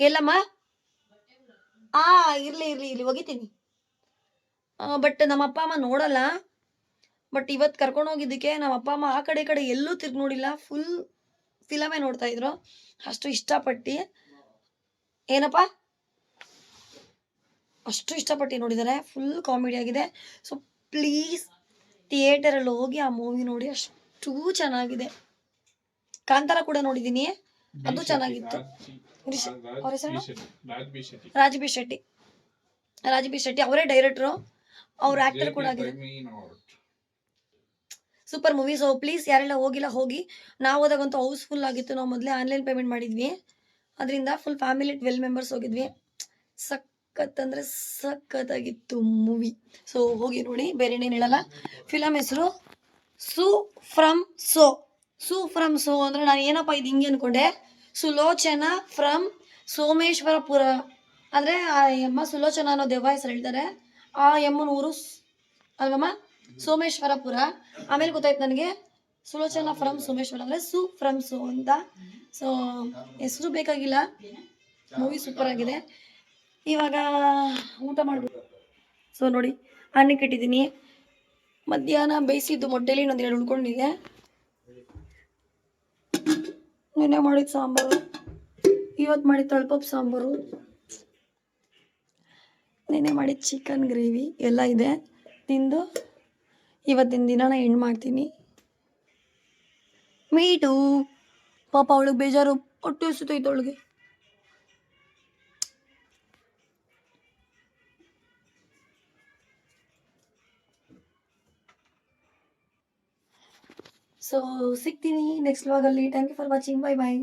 ಎಲ್ಲಮ್ಮ? ಆ, ಇರಲಿ ಇರಲಿ ಇಲ್ಲಿ ಒಗಿತೀನಿ ಬಟ್ ನಮ್ಮ ಅಪ್ಪ, ಅಮ್ಮ ನೋಡಲ್ಲ. ಬಟ್ ಇವತ್ತು ಕರ್ಕೊಂಡು ಹೋಗಿದ್ದಕ್ಕೆ ನಮ್ಮ ಅಪ್ಪ, ಅಮ್ಮ ಆ ಕಡೆ ಕಡೆ ಎಲ್ಲೂ ತಿರ್ಗಿ ನೋಡಿಲ್ಲ. ಫುಲ್ ಫಿಲಮೇ ನೋಡ್ತಾ ಇದ್ರು. ಅಷ್ಟು ಇಷ್ಟಪಟ್ಟು. ಏನಪ್ಪ? ಅಷ್ಟು ಇಷ್ಟಪಟ್ಟು ನೋಡಿದ್ದಾರೆ. ಫುಲ್ ಕಾಮಿಡಿ ಆಗಿದೆ. ಸೊ ಪ್ಲೀಸ್ ಥಿಯೇಟರಲ್ಲಿ ಹೋಗಿ ಆ ಮೂವಿ ನೋಡಿ. ಅಷ್ಟು ಚೆನ್ನಾಗಿದೆ. ಕಾಂತಾರ ಕೂಡ ನೋಡಿದ್ದೀನಿ. ಅದು ಚೆನ್ನಾಗಿತ್ತು. ರಾಜಬಿ ಶೆಟ್ಟಿ, ರಾಜಬಿ ಶೆಟ್ಟಿ ಅವರೇ ಡೈರೆಕ್ಟ್ರು ಅವ್ರ ಆಕ್ಟರ್ ಕೂಡ ಆಗಿದೆ. ಸೂಪರ್ ಮೂವಿ ಸೊ ಪ್ಲೀಸ್ ಯಾರೆಲ್ಲ ಹೋಗಿಲ್ಲ ಹೋಗಿ. ನಾವು ಹೋದಾಗಂತೂ ಹೌಸ್ಫುಲ್ ಆಗಿತ್ತು. ನಾವು ಮೊದಲೇ ಆನ್ಲೈನ್ ಪೇಮೆಂಟ್ ಮಾಡಿದ್ವಿ. ಅದರಿಂದ ಫುಲ್ ಫ್ಯಾಮಿಲಿ ಟ್ವೆಲ್ ಮೆಂಬರ್ಸ್ ಹೋಗಿದ್ವಿ. ಸಖತ್ ಅಂದರೆ ಸಖತ್ತಾಗಿತ್ತು ಮೂವಿ. ಸೊ ಹೋಗಿ ನೋಡಿ, ಬೇರೆ ಏನೇನು ಹೇಳಲ್ಲ. ಫಿಲಮ್ ಹೆಸರು ಸು ಫ್ರಮ್ ಸೋ ಸು ಫ್ರಮ್ ಸೋ ಅಂದರೆ ನಾನು ಏನಪ್ಪ ಇದು ಹಿಂಗೆ ಅಂದ್ಕೊಂಡೆ ಸುಲೋಚನಾ ಫ್ರಮ್ ಸೋಮೇಶ್ವರಪುರ. ಅಂದರೆ ಆ ಯಮ್ಮ ಸುಲೋಚನಾ ಅನ್ನೋ ದೆವ್ವ ಹೆಸರು ಹೇಳ್ತಾರೆ. ಆ ಯಮ್ಮನ ಊರು ಅಲ್ವಮ್ಮ? ಸೋಮೇಶ್ವರಪುರ. ಆಮೇಲೆ ಗೊತ್ತಾಯ್ತು ನನಗೆ ಸುಲೋಚನಾ ಫ್ರಮ್ ಸೋಮೇಶ್ವರ ಅಂದರೆ ಸು ಫ್ರಮ್ ಸೋ ಅಂತ. ಸೊ ಹೆಸರು ಬೇಕಾಗಿಲ್ಲ. ಮೂವಿ ಸೂಪರ್ ಆಗಿದೆ. ಇವಾಗ ಊಟ ಮಾಡಬೇಕು. ಸೊ ನೋಡಿ ಅನ್ನಕ್ಕೆ ಇಟ್ಟಿದ್ದೀನಿ ಮಧ್ಯಾಹ್ನ ಬೇಯಿಸಿದ್ದು ಮೊಟ್ಟೆಲಿ ಇನ್ನೊಂದು ಎರಡು ಉಳ್ಕೊಂಡಿದೆ ನೆನ್ನೆ ಮಾಡಿದ ಸಾಂಬಾರು. ಇವತ್ತು ಮಾಡಿದ ತಳಪಪ್ ಸಾಂಬಾರು. ನೆನ್ನೆ ಮಾಡಿದ ಚಿಕನ್ ಗ್ರೇವಿ ಎಲ್ಲ ಇದೆ. ತಿಂದು ಇವತ್ತಿನ ದಿನನ ಎಂಡ್ ಮಾಡ್ತೀನಿ. ಮೀಟು. ಪಾಪ ಅವಳಿಗೆ ಬೇಜಾರು. ಹೊಟ್ಟೆ ಸುತ್ತೈತೆ ಅವಳಿಗೆ. ಸೊ ಸಿಗ್ತೀನಿ ನೆಕ್ಸ್ಟ್ ವ್ಲಾಗಲ್ಲಿ thank you for watching bye bye